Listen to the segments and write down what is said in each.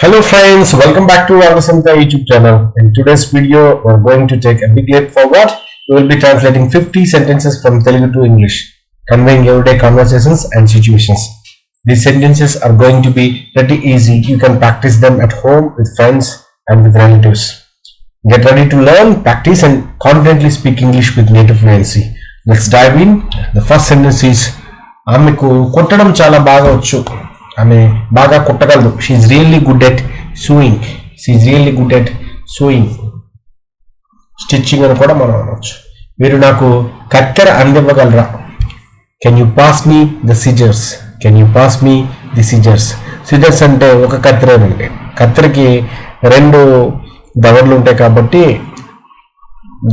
Hello friends, welcome back to our Santa YouTube channel. In today's video, we're going to take a big leap forward. We will be translating 50 sentences from Telugu to English, conveying everyday conversations and situations. These sentences are going to be pretty easy. You can practice them at home with friends and with relatives. Get ready to learn, practice, and confidently speak English with native fluency. Let's dive in. The first sentence is ఆమెకు కుట్టడం చాలా బాగా వచ్చు ఆమె బాగా కుట్టగలదు. She's really good at sewing she's really good at sewing stitching అని కూడా మనం అనవచ్చు మీరు నాకు కత్తెర అందివ్వగలరా? Can you pass me the scissors can you pass me the scissors scissors అంటే ఒక కత్తెరేనండి కత్తెరకి రెండు దవడలు ఉంటాయి కాబట్టి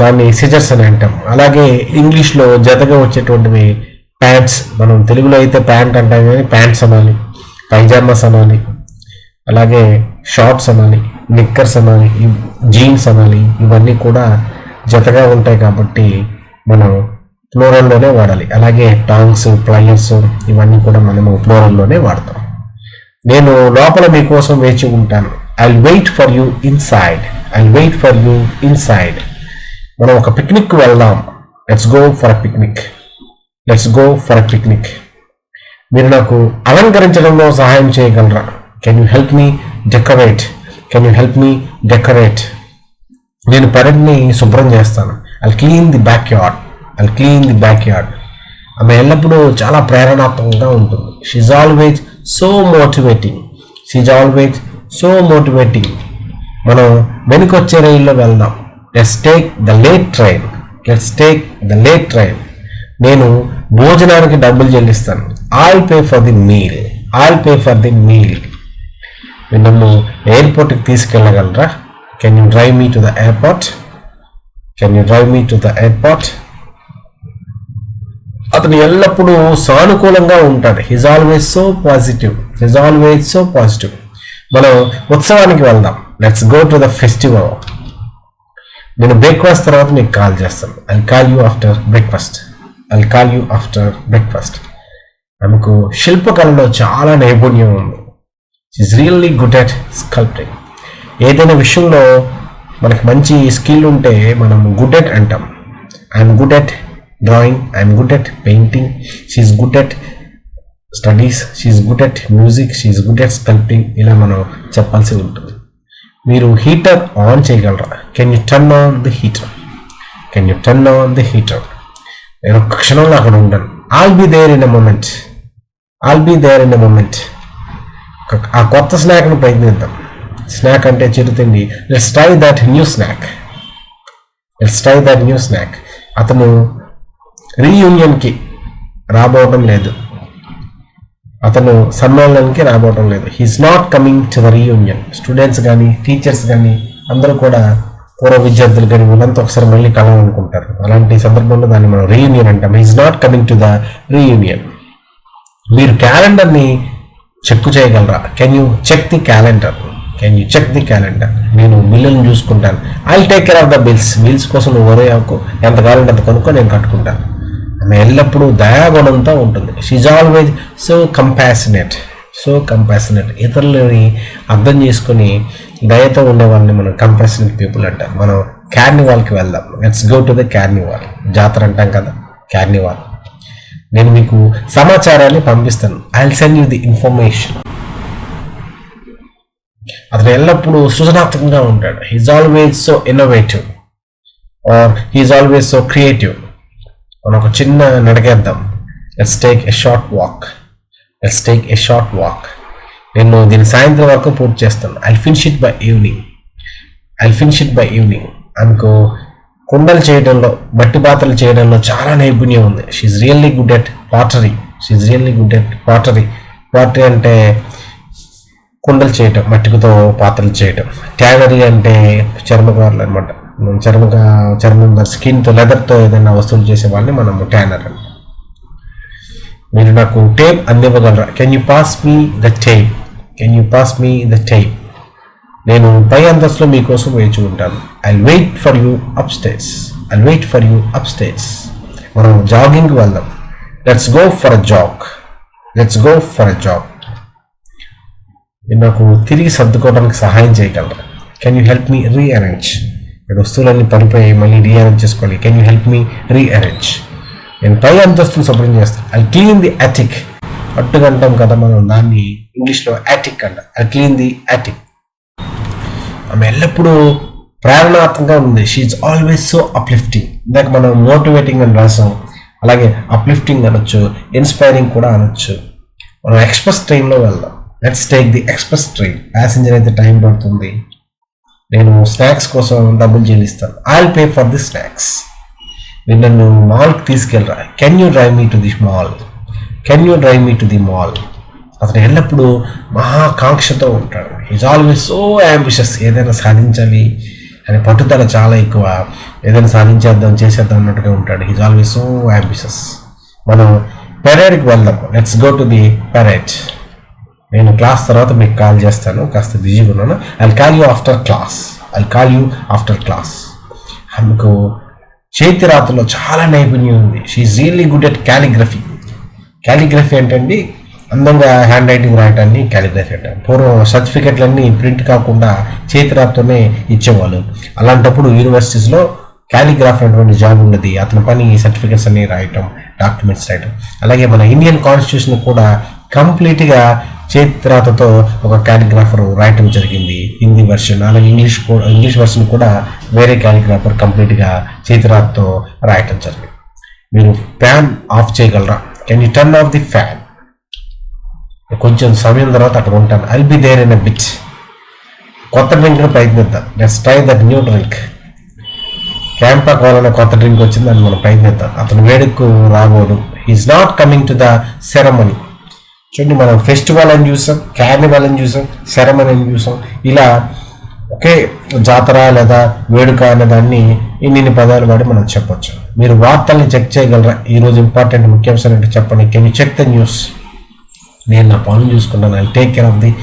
దాన్ని సిజర్స్ అని అంటాం. అలాగే ఇంగ్లీష్లో జతగా వచ్చేటువంటివి ప్యాంట్స్ మనం తెలుగులో అయితే ప్యాంట్ అంటాం కానీ ప్యాంట్స్ అనాలి. పైజామాస్ అనాలి అలాగే షార్ట్స్ అనాలి నిక్కర్స్ అనాలి జీన్స్ అనాలి ఇవన్నీ కూడా జతగా ఉంటాయి కాబట్టి మనం ప్లోరల్లోనే వాడాలి. అలాగే టాంగ్స్ ప్లయర్స్ ఇవన్నీ కూడా మనము ప్లోరల్లోనే వాడతాం. నేను లోపల మీకోసం వేచి ఉంటాను. I wait for you inside I wait for you inside మనం ఒక పిక్నిక్ వెళ్దాం. Let's go for a picnic let's go for a picnic మీరు నాకు అలంకరించడంలో సహాయం చేయగలరా? Can you help me decorate can you help me decorate నేను పెరట్ని శుభ్రం చేస్తాను. I clean the backyard I clean the backyard ఆమె ఎల్లప్పుడూ చాలా ప్రేరణాత్మకంగా ఉంటుంది. She's always so motivating she's always so motivating మనం వెనుకొచ్చే రైల్లో వెళ్దాం. Let's take the late train let's take the late train నేను భోజనానికి డబ్బులు చెల్లిస్తాను. I'll pay for the meal I'll pay for the meal మీరు నన్ను ఎయిర్పోర్ట్కి తీసుకెళ్ళగలరా? Can you drive me to the airport can you drive me to the airport అతను ఎల్లప్పుడూ సానుకూలంగా ఉంటాడు. He's always so positive he's always so positive మనం ఉత్సవానికి వెళ్దాం. Let's go to the festival నేను బ్రేక్ఫాస్ట్ తర్వాత నీకు కాల్ చేస్తాను. I call you after breakfast I call you after breakfast ఆమెకు శిల్పకళలో చాలా నైపుణ్యం ఉంది. Is really good at sculpting ఏదైనా విషయంలో మనకి మంచి స్కిల్ ఉంటే మనం గుడ్ అట్. అంటాం I'm good at drawing I'm good at painting she's good at studies she's good at music she's good at sculpting ఇలా మనం చెప్పాల్సి ఉంటుంది. మీరు హీటర్ ఆన్ చేయగలరా? Can you turn on the heater can you turn on the heater నేను ఒక్క క్షణంలో అక్కడ ఉండను. I'll be there in a moment I'll be there in a moment ఆ కొత్త స్నాక్ను ప్రయత్నిద్దాం. స్నాక్ అంటే చిరుతిండి let's try that new snack let's try that new snack అతను రీయూనియన్కి రాబోవడం లేదు. అతను సమ్మేళనానికి రాబోవడం లేదు. He's not coming to the reunion students కానీ టీచర్స్ కానీ అందరూ కూడా పూర్వ విద్యార్థులు కానీ వీళ్ళంతా ఒకసారి మళ్ళీ కలవాలనుకుంటారు. అలాంటి సందర్భంలో దాన్ని మనం రీయూనియన్ అంటాం. He's not coming to the reunion మీరు క్యాలెండర్ని చెక్ చేయగలరా? Can you check the calendar can you check the calendar నేను బిల్లులను చూసుకుంటాను. I take care of the bills bills కోసం నువ్వు వరే ఎంత కావాలంటే అంత కొనుక్కో నేను కట్టుకుంటాను. ఆమె ఎల్లప్పుడూ దయాగుణంతో ఉంటుంది. She's always so compassionate so compassionate ఇతరులని అర్థం చేసుకొని దయతో ఉండే వాళ్ళని మనం కంపాసినేట్ పీపుల్ అంటాం. మనం క్యార్నివాల్కి వెళ్దాం. Let's go to the carnival జాతర అంటాం కదా. క్యార్నివాల్ నేను మీకు సమాచారాన్ని పంపిస్తాను. I send you the information అతను ఎల్లప్పుడూ సృజనాత్మకంగా ఉంటాడు. He's always so innovative or he's always so creative మనం ఒక చిన్న నడకేద్దాం let's take a short walk let's take a short walk నేను దీని సాయంత్రం వరకు పూర్తి చేస్తాను. I finish it by evening I finish it by evening అనుకో కుండలు చేయడంలో మట్టి పాత్రలు చేయడంలో చాలా నైపుణ్యం ఉంది. She's really good at pottery she's really good at pottery pottery అంటే కుండలు చేయటం మట్టికతో పాత్రలు చేయటం. ట్యానరీ అంటే చర్మకారులు అనమాట చర్మక చర్మం స్కిన్తో లెదర్తో ఏదైనా వస్తువులు చేసే వాళ్ళని మనము ట్యానర్ అంటాం. మీరు నాకు tape అందివ్వగలరా? Can you pass me the tape can you pass me the tape నేను పై అంతస్తులో మీకోసం వేచి ఉంటాను. I wait for you upstairs I wait for you upstairs మనం జాగింగ్కి వెళ్దాం. Let's go for a jog let's go for a jog నాకు తిరిగి సర్దుకోవడానికి సహాయం చేయగలరా? Can you help me rearrange ఇక్కడ వస్తువులన్నీ పడిపోయి మళ్ళీ రీఅరేంజ్ చేసుకోవాలి. Can you help me rearrange నేను పై అంతస్తులు శుభ్రం చేస్తాను. ఐ క్లీన్ ది అటిక్ అట్టుకంటాం కదా మనం దాన్ని ఇంగ్లీష్లో యాటిక్ అంట. ఐ క్లీన్ ది యాటిక్ ఆమె ఎల్లప్పుడూ ప్రేరణాత్మకంగా ఉంది. షీఈ్ ఆల్వేస్ సో అప్లిఫ్టింగ్ ఇందాక మనం మోటివేటింగ్ అని రాసాం. అలాగే అప్లిఫ్టింగ్ అనొచ్చు ఇన్స్పైరింగ్ కూడా అనొచ్చు. మనం ఎక్స్ప్రెస్ ట్రైన్లో వెళ్దాం. Let's take the express train passenger అయితే టైం పడుతుంది. నేను స్నాక్స్ కోసం డబ్బులు చెల్లిస్తాను I pay for the snacks మీరు నన్ను మాల్కి తీసుకెళ్ళరా? Can you drive me to the mall can you drive me to the mall అతను ఎల్లప్పుడూ మహాకాంక్షతో ఉంటాడు. ఈజ్ ఆల్వేస్ సో యాంబిషస్ ఏదైనా సాధించాలి అనే పట్టుదల చాలా ఎక్కువ. ఏదైనా సాధించేద్దాం చేసేద్దాం అన్నట్టుగా ఉంటాడు. ఈజ్ ఆల్వేస్ సో యాంబిషస్ మనం పెరేడ్కి వెళ్దాం. Let's go to the parade నేను క్లాస్ తర్వాత మీకు కాల్ చేస్తాను. కాస్త బిజీగా ఉన్నాను. I call you after class I call you after class ఆమెకు చేతి రాతలో చాలా నైపుణ్యం ఉంది. She's really good at calligraphy calligraphy ఏంటండి అందంగా హ్యాండ్ రైటింగ్ రాయటాన్ని క్యాలిగ్రఫీ అంటారు పూర్వం సర్టిఫికెట్లన్నీ ప్రింట్ కాకుండా చేతిరాతతోనే ఇచ్చేవాళ్ళు. అలాంటప్పుడు యూనివర్సిటీస్లో క్యాలిగ్రాఫ్ అనేటువంటి జాబ్ ఉన్నది అతని పని సర్టిఫికెట్స్ అన్ని రాయటం డాక్యుమెంట్స్ రాయటం. అలాగే మన ఇండియన్ కాన్స్టిట్యూషన్ కూడా కంప్లీట్గా చేతిరాతతో ఒక క్యాలిగ్రాఫర్ రాయటం జరిగింది. హిందీ వెర్షన్ అలాగే ఇంగ్లీష్ కూడా ఇంగ్లీష్ వెర్షన్ కూడా వేరే క్యాలిగ్రాఫర్ కంప్లీట్గా చేతిరాతతో రాయటం జరిగింది. మీరు ఫ్యాన్ ఆఫ్ చేయగలరా? Can you turn off the fan కొంచెం సమయం తర్వాత అక్కడ ఉంటాను. I'll be there in bit కొత్త డ్రింక్ని ప్రయత్నిద్దాం. Let's try that new drink Campa కోలనే కొత్త డ్రింక్ వచ్చింది అని మనం ప్రయత్నిద్దాం. అతను వేడుకు రాబోడు is not coming to the ceremony చూడండి మనం ఫెస్టివల్ అని చూసాం క్యార్నివల్ అని చూసాం సెరమనీ అని చూసాం. ఇలా ఒకే జాతర లేదా వేడుక అనే దాన్ని ఇన్ని పదాలు వాడి మనం చెప్పొచ్చు. మీరు వార్తల్ని చెక్ చేయగలరా? ఈరోజు ఇంపార్టెంట్ ముఖ్యాంశాలు ఏంటో చెప్పండి. Can you check the news నేను నా పనులు చూసుకుంటాను. I take care of the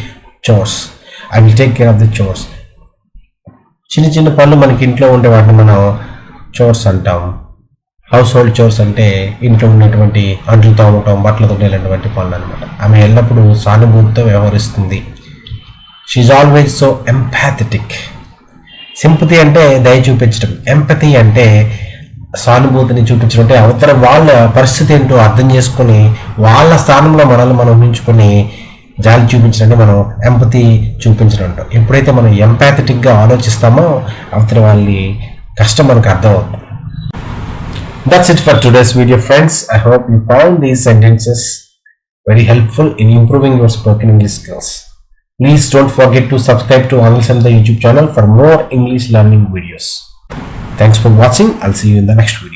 chores I will take care of the chores చిన్న చిన్న పనులు మనకి ఇంట్లో ఉండే వాటిని మనం చోర్స్ అంటాం. హౌస్ హోల్డ్ చోర్స్ అంటే ఇంట్లో ఉన్నటువంటి అంట్లు తోమటం బట్టలు తొమ్మేలాంటి పనులు అనమాట ఆమె ఎల్లప్పుడూ సానుభూతితో వ్యవహరిస్తుంది. She always so empathetic sympathy అంటే దయ చూపించడం ఎంపతి అంటే సానుభూతిని చూపించడం అంటే అవతల వాళ్ళ పరిస్థితి ఏంటో అర్థం చేసుకొని వాళ్ళ స్థానంలో మనల్ని మనం ఉంచుకొని జాలి చూపించడానికి మనం ఎంపతి చూపించడం ఎప్పుడైతే మనం ఎంపాథెటిక్గా ఆలోచిస్తామో అవతల వాళ్ళని కష్టం మనకు అర్థమవుతుంది. That's it for today's video friends I hope you find these sentences very helpful in improving your spoken English skills please don't forget to subscribe to Anglees and the YouTube channel for more English learning videos Thanks for watching. I'll see you in the next video.